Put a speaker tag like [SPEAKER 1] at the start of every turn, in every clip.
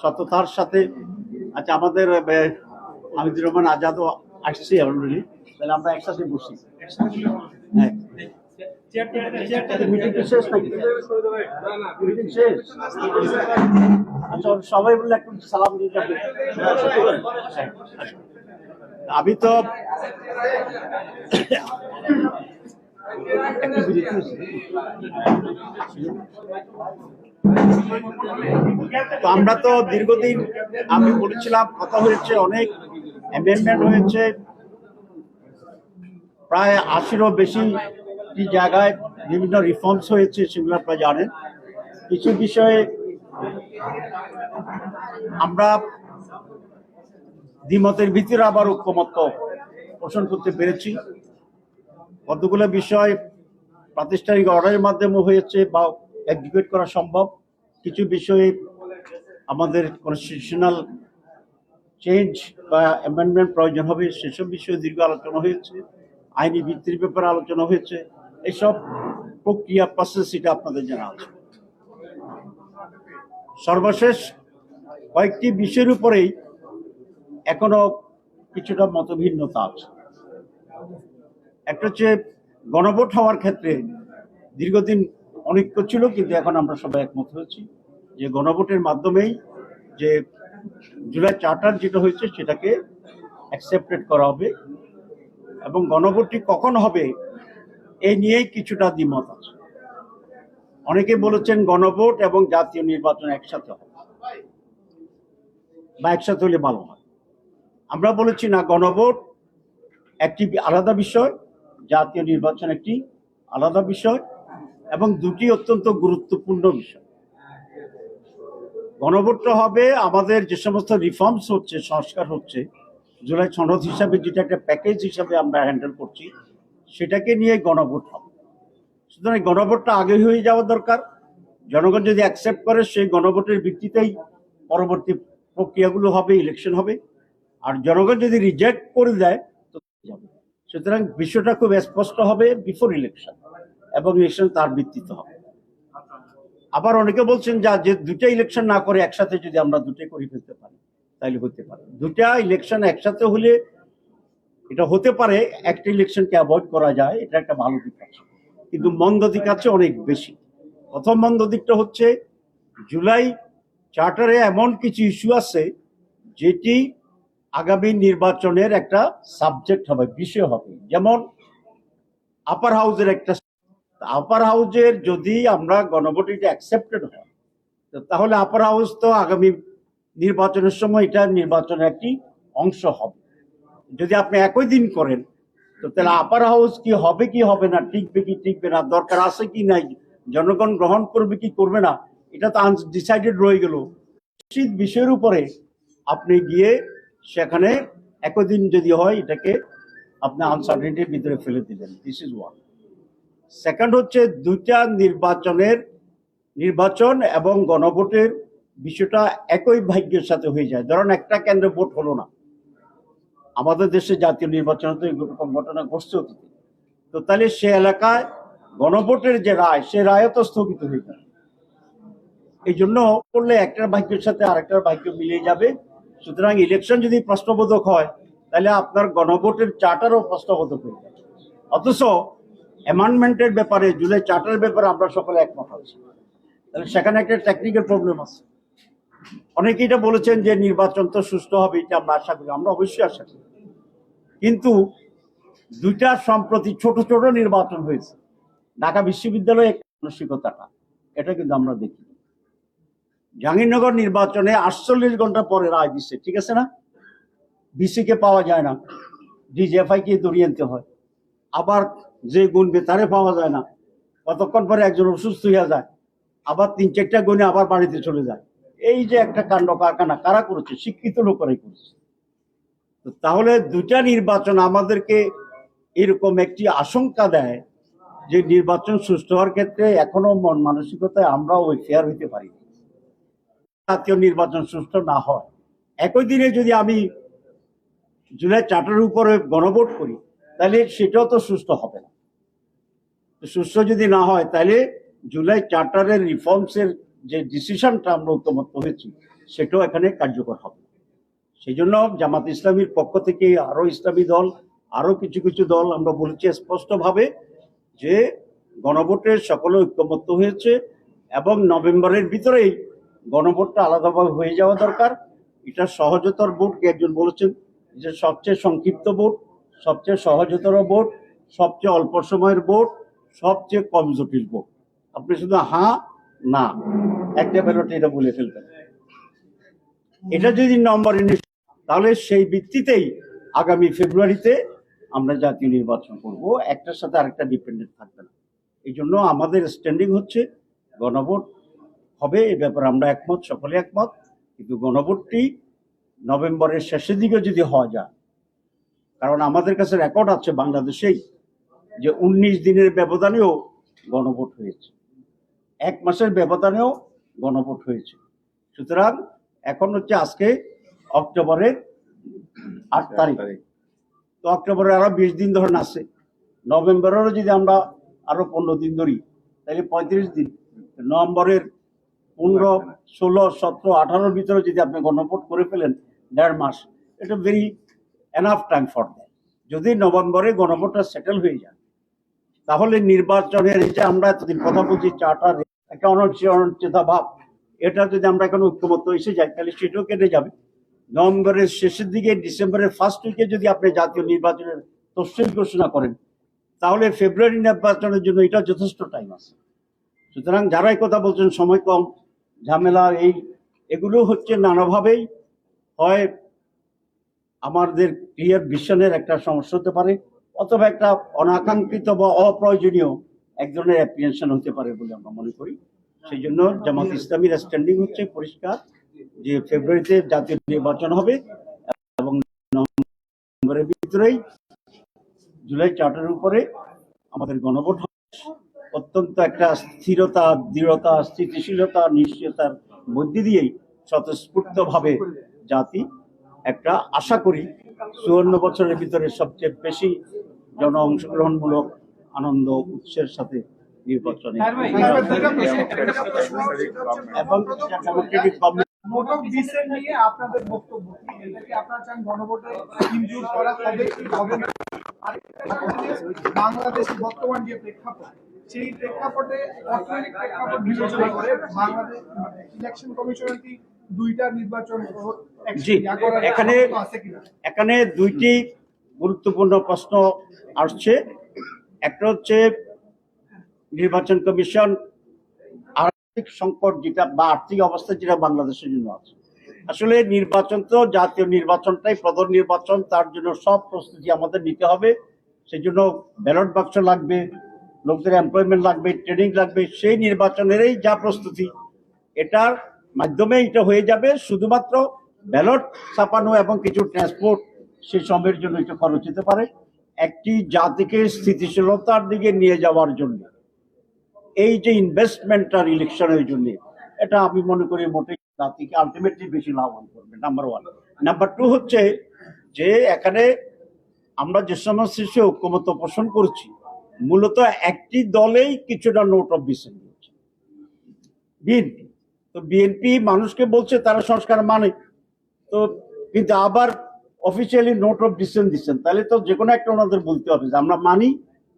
[SPEAKER 1] সততার সাথে আচ্ছা আমাদের হামিদুর রহমান আজাদও আসছি অলরেডি তাহলে আমরা একসাথে বসি। হ্যাঁ। আচ্ছা সবাই বললে একটু সালাম হ্যাঁ। আমি তো একটু। তো আমরা তো দীর্ঘদিন আমি বলেছিলাম, কথা হয়েছে, অনেক অ্যামেন্ডমেন্ট হয়েছে। প্রায় আশিরও বেশি জায়গায় বিভিন্ন রিফর্মস হয়েছে, সেগুলো আপনারা জানেন। কিছু বিষয়ে আমরা দ্বিমতের ভিতরে আবার ঐক্যমত্য পোষণ করতে পেরেছি। কতগুলো বিষয় প্রাতিষ্ঠানিক অর্ডারের মাধ্যমে হয়েছে বা এক্সিকিউট করা সম্ভব। কিছু বিষয়ে আমাদের কনস্টিটিউশনাল চেঞ্জ বা অ্যামেন্ডমেন্ট প্রয়োজন হবে, সেসব বিষয়ে দীর্ঘ আলোচনা হয়েছে, আইনি ভিত্তির ব্যাপারে আলোচনা হয়েছে, এসব প্রক্রিয়া প্রসেস এটা আপনাদের জানা আছে। সর্বশেষ কয়েকটি বিষয়ের উপরেই এখনও কিছুটা মতভিন্নতা আছে। একটা হচ্ছে গণভোট হওয়ার ক্ষেত্রে দীর্ঘদিন অনৈক্য ছিল, কিন্তু এখন আমরা সবাই একমত হয়েছি যে গণভোটের মাধ্যমেই যে জুলাই চার্টার যেটা হয়েছে সেটাকে অ্যাকসেপ্টেড করা হবে এবং গণভোটটি কখন হবে এই নিয়েই কিছুটা দ্বিমত আছে। অনেকে বলেছেন গণভোট এবং জাতীয় নির্বাচন একসাথে হবে বা একসাথে হলে ভালো হয়। আমরা বলেছি না গণভোট একটি আলাদা বিষয়, জাতীয় নির্বাচন একটি আলাদা বিষয় এবং দুটি অত্যন্ত গুরুত্বপূর্ণ বিষয়। গণভোটটা হবে আমাদের যে সমস্ত রিফর্মস হচ্ছে, সংস্কার হচ্ছে, জুলাই সনদ হিসাবে যেটা একটা প্যাকেজ হিসাবে আমরা হ্যান্ডেল করছি, সেটাকে নিয়ে গণভোট হবে। সুতরাং গণভোটটা আগে হয়ে যাওয়া দরকার। জনগণ যদি অ্যাকসেপ্ট করে, সেই গণভোটের ভিত্তিতেই পরবর্তী প্রক্রিয়াগুলো হবে ইলেকশন হবে। আর জনগণ যদি রিজেক্ট করে দেয়, তো সুতরাং বিষয়টা খুব স্পষ্ট হবে বিফোর ইলেকশন এবং ইলেকশন তার ভিত্তিতে হবে। আবার অনেকে বলছেন যা, যে দুটা ইলেকশন না করে একসাথে যদি আমরা দুটাই করে ফেলতে পারি তাহলে হতে পারে। দুটা ইলেকশন একসাথে হলে এটা হতে পারে, একটা ইলেকশনকে অ্যাভয়েড করা যায়, এটা একটা ভালো দিক আছে। কিন্তু মন্দ দিক আছে অনেক বেশি। প্রথম মন্দ দিকটা হচ্ছে, জুলাই চার্টারে এমন কিছু ইস্যু আছে, যেটি আগামী নির্বাচনের একটা সাবজেক্ট হবে, বিষয় হবে। যেমন আপার হাউসের একটা আপার হাউজের যদি আমরা গণভোটিটা অ্যাকসেপ্টেড হয় তাহলে আপার হাউস তো আগামী নির্বাচনের সময় এটা নির্বাচনের একটি অংশ হবে। যদি আপনি একই দিন করেন, তো তাহলে আপার হাউস কি হবে কি হবে না, টিকবে কি টিকবে না, দরকার আছে কি নাই, জনগণ গ্রহণ করবে কি করবে না, এটা তো ডিসাইডেড রয়ে গেল। নিশ্চিত বিষয়ের উপরে আপনি গিয়ে সেখানে একই দিন যদি হয়, এটাকে আপনি আনসার্টেনিটির ভিতরে ফেলে দিলেন। দিস ইজ ওয়ান সেকেন্ড হচ্ছে দুইটা নির্বাচনের নির্বাচন এবং গণভোটের বিষয়টা একই ভাগ্যের সাথে হয়ে যায়। ধরুন একটা কেন্দ্রে ভোট হলো না। আমাদের দেশে জাতীয় নির্বাচনে তো এরকম ঘটনা ঘটছে অতীতে। তো তাহলে সে এলাকায় গণভোটের যে রায়, সে রায় তো স্থগিত হয়ে যায়। এই জন্য করলে একটার ভাগ্যের সাথে আরেকটার ভাগ্য মিলিয়ে যাবে। সুতরাং ইলেকশন যদি প্রশ্নবোধক হয়, তাহলে আপনার গণভোটের চার্টারও প্রশ্নবোধক হয়ে যাবে অথচ অ্যামেন্ডমেন্টের ব্যাপারে, জুলাই চার্টারের ব্যাপারে আমরা সকলে একমত আছি। তাহলে সেখানে একটা টেকনিক্যাল প্রবলেম আছে। অনেকে এটা বলেছেন যে নির্বাচন তো সুস্থ হবে, এটা আমরা আশা করি, আমরা অবশ্যই আশা করি। কিন্তু দুইটা সম্প্রতি ছোট ছোট নির্বাচন হয়েছে। ঢাকা বিশ্ববিদ্যালয়ে মানসিকতাটা, এটা কিন্তু আমরা দেখি। জাহাঙ্গীরনগর নির্বাচনে আটচল্লিশ ঘণ্টা পরে রায় দিচ্ছে ঠিক আছে না? বিসিকে পাওয়া যায় না। ডিজিএফআই কে দড়িয়ে আনতে হয়। আবার যে গুনবে তারে পাওয়া যায় না। কতক্ষণ পরে একজন অসুস্থ হয়ে যায়, আবার তিন চারটা গুণে আবার বাড়িতে চলে যায়। এই যে একটা কাণ্ড কারখানা কারা করেছে? শিক্ষিত লোকেরাই করেছে। তাহলে দুটা নির্বাচন আমাদেরকে এরকম একটি আশঙ্কা দেয় যে নির্বাচন সুষ্ঠু হওয়ার ক্ষেত্রে এখনও মন মানসিকতায় আমরা ওই ফেয়ার হইতে পারি। জাতীয় নির্বাচন সুষ্ঠু না হয়। একই দিনে যদি আমি জুলাই চার্টার উপরে গণভোট করি তাহলে সেটাও তো সুস্থ হবে না। সুস্থ যদি না হয়, তাহলে জুলাই চার্টারের রিফর্মসের যে ডিসিশনটা আমরা ঐক্যমত হয়েছি, সেটাও এখানে কার্যকর হবে। সেই জন্য জামাত ইসলামীর পক্ষ থেকে আরও ইসলামী দল আরও কিছু কিছু দল আমরা বলেছি স্পষ্টভাবে যে গণভোটের সকলে ঐক্যমত্য হয়েছে এবং নভেম্বরের ভিতরেই গণভোটটা আলাদাভাবে হয়ে যাওয়া দরকার। এটা সহজতর ভোট, একজন বলেছেন যে সবচেয়ে সংক্ষিপ্ত ভোট। সবচেয়ে সহজতর ভোট সবচেয়ে অল্প সময়ের ভোট সবচেয়ে কম জটিল ভোট আপনি শুধু হ্যাঁ না, একটা ব্যালটে এটা বলে ফেলবেন। এটা যদি নম্বরে তাহলে সেই ভিত্তিতেই আগামী ফেব্রুয়ারিতে আমরা জাতীয় নির্বাচন করব। একটার সাথে আরেকটা ডিপেন্ডেন্ট থাকবে না। এই জন্য আমাদের স্ট্যান্ডিং হচ্ছে গণভোট। হবে, এ ব্যাপারে আমরা একমত, সকলে একমত। কিন্তু গণভোটটি নভেম্বরের শেষের দিকে যদি হওয়া যায় কারণ আমাদের কাছে রেকর্ড আছে বাংলাদেশেই যে উনিশ দিনের ব্যবধানেও গণভোট হয়েছে। এক মাসের ব্যবধানেও গণভোট হয়েছে। সুতরাং এখন হচ্ছে আজকে অক্টোবরের আট তারিখ। তো অক্টোবরে আরও বিশ দিন ধরে আছে নভেম্বরেরও যদি আমরা আরও পনেরো দিন ধরি তাহলে পঁয়ত্রিশ দিন। নভেম্বরের পনেরো ষোলো সতেরো আঠারোর ভিতরে যদি আপনি গণভোট করে ফেলেন দেড় মাস এটা very enough time for that যদি নভেম্বরে গণভোটটা সেটেল হয়ে যায়, তাহলে নির্বাচনের যে আমরা এতদিন কথা বলছি চার্টার একটা অনিশ্চয় অনিশ্চয়তা ভাব, এটা যদি আমরা এখন ঐক্যমত্য এসে যাই, তাহলে সেটাও কেটে যাবে। নভেম্বরের শেষের দিকে, ডিসেম্বরের ফার্স্ট উইকে যদি আপনি জাতীয় নির্বাচনের তফসিল ঘোষণা করেন, তাহলে ফেব্রুয়ারি নির্বাচনের জন্য এটা যথেষ্ট টাইম আছে। সুতরাং যারাই কথা বলছেন, সময় কম, ঝামেলা, এই, এগুলো হচ্ছে নানাভাবেই হয় আমাদের ক্লিয়ার ভিশনের একটা সমস্যা হতে পারে, অথবা একটা অনাকাঙ্ক্ষিত বা অপ্রয়োজনীয় এক ধরনের অ্যাপ্রিহেনশন হতে পারে বলে আমরা মনে করি। সেই জন্য জামাত ইসলামীর স্ট্যান্ডিং হচ্ছে পরিষ্কার যে ফেব্রুয়ারিতে জাতীয় নির্বাচন হবে এবং নভেম্বরের ভিতরেই জুলাই চার্টারের উপরে আমাদের গণভোট অত্যন্ত একটা স্থিরতা, দৃঢ়তা, স্থিতিশীলতা, নিশ্চয়তার মধ্যে দিয়েই স্বতঃস্ফূর্তভাবে জাতি একটা আশা করি চুয়ান্ন বছরের ভিতরে সবচেয়ে বেশি জন অংশগ্রহণমূলক আনন্দ উৎসের সাথে নির্বাচনে এবং democratic government
[SPEAKER 2] note of dissent নিয়ে আপনাদের বক্তব্য আপনারা চান গণভোটে করা হবে কি হবে না? আরেকটা কথা যে বাংলাদেশ বর্তমান যে প্রেক্ষাপট সেই প্রেক্ষাপটে অর্থনৈতিক প্রেক্ষাপট বিবেচনা করে বাংলাদেশ ইলেকশন কমিশনের কি দুইটা নির্বাচন
[SPEAKER 1] জি, এখানে- এখানে দুইটি গুরুত্বপূর্ণ প্রশ্ন আসছে। একটা হচ্ছে নির্বাচন কমিশন আর্থিক সংকট যেটা বা আর্থিক অবস্থা যেটা বাংলাদেশের জন্য আছে। আসলে নির্বাচন তো জাতীয় নির্বাচনটাই প্রধান নির্বাচন তার জন্য সব প্রস্তুতি আমাদের নিতে হবে। সেই জন্য ব্যালট বাক্স লাগবে লোকদের এমপ্লয়মেন্ট লাগবে ট্রেনিং লাগবে সেই নির্বাচনেরই যা প্রস্তুতি এটার মাধ্যমে এটা হয়ে যাবে। শুধুমাত্র ব্যালট ছাপানো এবং কিছু ট্রান্সপোর্ট সে সময়ের জন্য একটু খরচ হতে পারে। একটি জাতিকে স্থিতিশীলতার দিকে নিয়ে যাওয়ার জন্য। এই যে ইনভেস্টমেন্টটার ইলেকশনের জন্য, এটা আমি মনে করি মোটেই জাতিকে আলটিমেটলি বেশি লাভবান করবে নাম্বার ওয়ান নাম্বার টু হচ্ছে যে এখানে আমরা যে সমস্ত শিশু ঐক্যমত পোষণ করছি, মূলত একটি দলেই কিছুটা নোট অফ দিয়েছে বিএনপি তো বিএনপি মানুষকে বলছে তারা সংস্কার মানে তো কিন্তু আবার অফিসিয়ালি নোট অফ ডিসেন্ট দিচ্ছেন। তাহলে তো যে কোনো একটা ওনাদের বলতে হবে যে আমরা মানি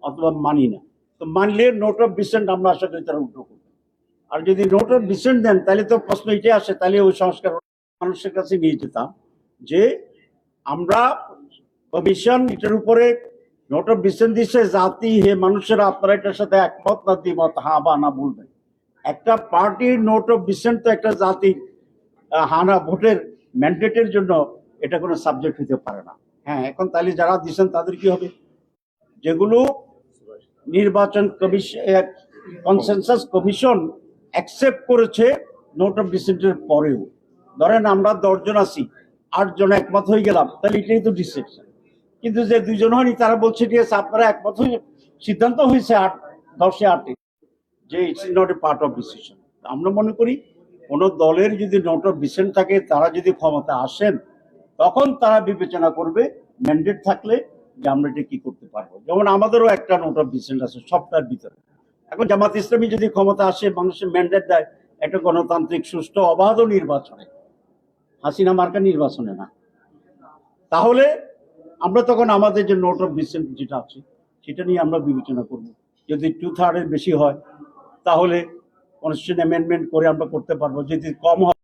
[SPEAKER 1] অথবা মানি না। তো মানলে নোট অফ ডিসেন্ট আমরা আশা করি তারা উল্টো করবে। আর যদি নোট অফ ডিসেন্ট দেন, তাহলে তো প্রশ্ন এটাই আসে, তাহলে ওই সংস্কার মানুষের কাছে নিয়ে যেতাম যে আমরা কমিশন এটার উপরে নোট অফ ডিসেন্ট দিচ্ছে জাতি, হে মানুষেরা, আপনারা এটার সাথে একমত না, দ্বিমত হা বা না বলবেন। একটা পার্টির নোট অফ ডিসেন্ট তো একটা জাতি হানা ভোটের ম্যান্ডেটের জন্য এটা কোনো সাবজেক্ট হতে পারে না। হ্যাঁ এখন তাহলে যারা দিচ্ছেন তাদের কি হবে? যেগুলো নির্বাচন কমিশন কনসেনসাস কমিশন অ্যাকসেপ্ট করেছে নোট অফ ডিসেন্টের পরেও। ধরেন আমরা দশজন আছি আটজন একমত হয়ে গেলাম, তাহলে এটাই তো ডিসেপশন কিন্তু যে দুজন হয়নি, তারা বলছে, ঠিক আছে, আপনারা একমত হয়ে, সিদ্ধান্ত হয়েছে আট, দশে আটে। যে it's not a part of decision আমরা মনে করি, কোনো দলের যদি নোট অফ ডিসিশন থাকে, তারা যদি ক্ষমতা আসেন, তখন তারা বিবেচনা করবে ম্যান্ডেট থাকলে যে আমরা এটা কি করতে পারব। যেমন আমাদেরও একটা নোট অফ ডিসিশন আছে সপ্তাহের ভিতরে। এখন জামাত ইসলামী যদি ক্ষমতা আসে মানুষের ম্যান্ডেট দেয়, একটা গণতান্ত্রিক, সুষ্ঠু, অবাধ নির্বাচনে। হাসিনা মার্কা নির্বাচনে না। তাহলে আমরা তখন আমাদের যে নোট অফ ডিসিশন যেটা আছে, সেটা নিয়ে আমরা বিবেচনা করব। যদি টু থার্ডের বেশি হয় তাহলে কনস্টিটিউশন অ্যামেন্ডমেন্ট করে আমরা করতে পারব। যদি কম হয়